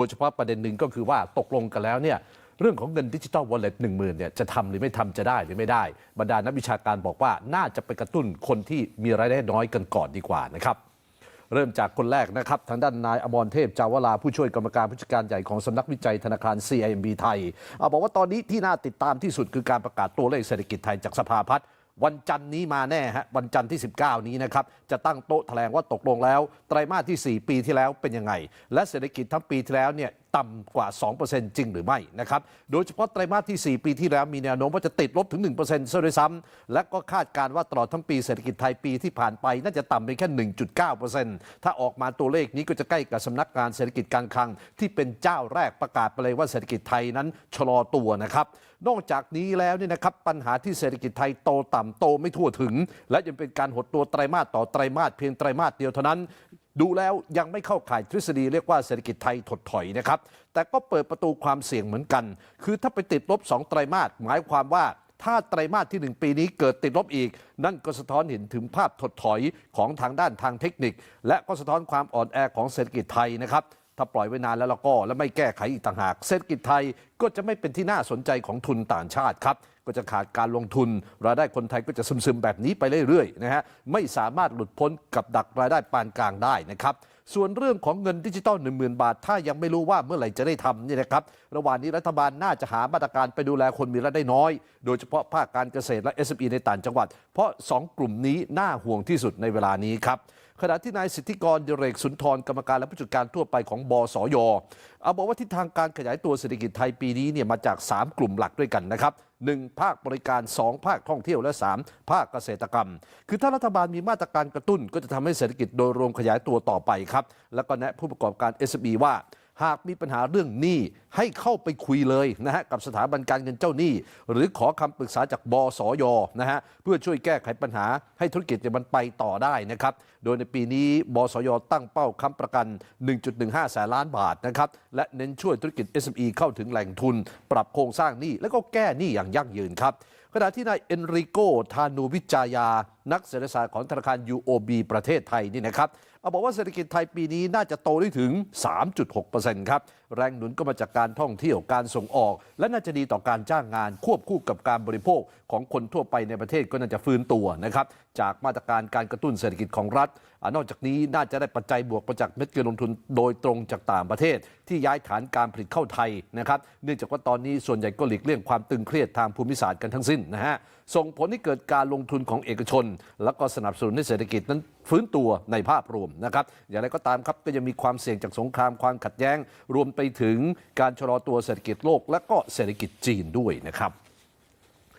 โดยเฉพาะประเด็นหนึ่งก็คือว่าตกลงกันแล้วเนี่ยเรื่องของเงินดิจิทัลวอลเล็ตหนึ่งหมื่นเนี่ยจะทำหรือไม่ทำจะได้หรือไม่ได้ บรรดานักวิชาการบอกว่าน่าจะไปกระตุ้นคนที่มีรายได้น้อยกันก่อนดีกว่านะครับเริ่มจากคนแรกนะครับ ทางด้านนายอมรเทพจาวลาผู้ช่วยกรรมการผู้จัดการใหญ่ของสำนักวิจัยธนาคาร CIMB ไทยเอาบอกว่าตอนนี้ที่น่าติดตามที่สุดคือการประกาศตัวเลขเศรษฐกิจไทยจากสภาพัฒน์ วันจันนี้มาแน่ฮะวันจันทร์ที่ 19 นี้นะครับ จะตั้งโต๊ะแถลงว่าตกลงแล้ว ไตรมาสที่ 4 ปีที่แล้วเป็นยังไง และเศรษฐกิจทั้งปีที่แล้วเนี่ย ต่ำกว่า 2%จริงหรือไม่นะครับ โดยเฉพาะไตรมาสที่ 4 ปีที่แล้วมีแนวโน้มว่าจะติดลบถึง 1%ซะด้วยซ้ำและก็คาดการณ์ว่าตลอดทั้งปีเศรษฐกิจไทยปีที่ผ่านไป น่าจะต่ำไปแค่ 1.9%ถ้าออกมาตัวเลขนี้ก็จะใกล้กับสำนักงานเศรษฐกิจการคลัง ที่เป็นเจ้าแรกประกาศไปเลยว่าเศรษฐกิจไทยนั้นชะลอตัวนะครับนอกจากนี้แล้วเนี่ยนะครับปัญหาที่เศรษฐกิจไทยโตต่ำโตไม่ทั่วถึง และยังเป็นการหดตัวไตรมาสต่อไตรมาสเพียงไตรมาสเดียวเท่านั้น ดูแล้วยังไม่เข้าข่ายทฤษฎีเรียกว่าเศรษฐกิจไทยถดถอยนะครับ แต่ก็เปิดประตูความเสี่ยงเหมือนกัน คือถ้าไปติดลบ 2 ไตรมาสหมายความว่าถ้าไตรมาสทีหนึ่1 ปีนี้เกิดติดลบอีก นั่นก็สะท้อนเห็นถึงภาพถดถอยของทางด้านทางเทคนิค และก็สะท้อนความอ่อนแอของเศรษฐกิจไทยนะครับถ้าปล่อยไว้นานแล้วเราก็และไม่แก้ไขอีกต่างหาก เศรษฐกิจไทย ก็จะไม่เป็นที่น่าสนใจของทุนต่างชาติครับ ก็จะขาดการลงทุน รายได้คนไทยก็จะซึมๆแบบนี้ไปเรื่อยๆนะฮะไม่สามารถหลุดพ้นกับดักรายได้ปานกลางได้นะครับส่วนเรื่องของเงินดิจิตอล1 0,000 บาท ถ้ายังไม่รู้ว่าเมื่อไหร่จะได้ทำนี่นะครับ ระหว่างนี้รัฐบาลน่าจะหามาตรการไปดูแลคนมีรายได้น้อย โดยเฉพาะภาคการเกษตรและ SME ในต่างจังหวัด เพราะ 2 กลุ่มนี้น่าห่วงที่สุดในเวลานี้ครับขณะที่นายสิทธิกรเดเรกสุนทรกรรมการและผู้จัดการทั่วไปของบสยเอาบอกว่าทิศทางการขยายตัวเศรษฐกิจไทยปีนี้เนี่ยมาจาก 3 กลุ่มหลักด้วยกันนะครับ 1. ภาคบริการ 2 ภาคท่องเที่ยวและ 3 ภาคเกษตรกรรม คือถ้ารัฐบาลมีมาตรการกระตุ้น ก็จะทำให้เศรษฐกิจโดยรวมขยายตัวต่อไปครับ แล้วก็แนะผู้ประกอบการ SME ว่า หากมีปัญหาเรื่องหนี้ให้เข้าไปคุยเลยนะฮะกับสถาบันการเงินเจ้าหนี้ หรือขอคำปรึกษาจากบสยนะฮะเพื่อช่วยแก้ไขปัญหาให้ธุรกิจมันไปต่อได้นะครับโดยในปีนี้บสยตั้งเป้าค้ำประกัน 1.15แสนล้านบาทนะครับและเน้นช่วยธุรกิจ SME เข้าถึงแหล่งทุน ปรับโครงสร้างหนี้แล้วก็แก้หนี้อย่างยั่งยืนครับขณะที่นายเอนริโกทานูวิจายา นักเศรษฐศาสตร์ของธนาคาร UOB ประเทศไทยนี่นะครับเอาบอกว่าเศรษฐกิจไทยปีนี้น่าจะโตได้ถึง 3.6%ครับแรงหนุนก็มาจากการการท่องเที่ยวการส่งออก และน่าจะดีต่อการจ้างงานควบคู่กับการบริโภคของคนทั่วไปในประเทศก็น่าจะฟื้นตัวนะครับจากมาตรการการกระตุ้นเศรษฐกิจของรัฐอนอกจากนี้น่าจะได้ปัจจัยบวกมาจากเม็ดเงินลงทุนโดยตรงจากต่างประเทศ ที่ย้ายฐานการผลิตเข้าไทยนะครับเนื่องจากว่าตอนนี้ส่วนใหญ่ก็หลีกเลี่ยงความตึงเครียดทางภูมิศาสตร์กันทั้งสิ้นนะฮะส่งผลให้เกิดการลงทุนของเอกชน แล้วก็สนับสนุนให้เศรษฐกิจนั้นฟื้นตัวในภาพรวมนะครับอย่างไรก็ตามครับก็ยังมีความเสี่ยงจากสงครามความขัดแย้ง รวมไปถึงการการชะลอตัวเศรษฐกิจโลกและก็เศรษฐกิจจีนด้วยนะครับ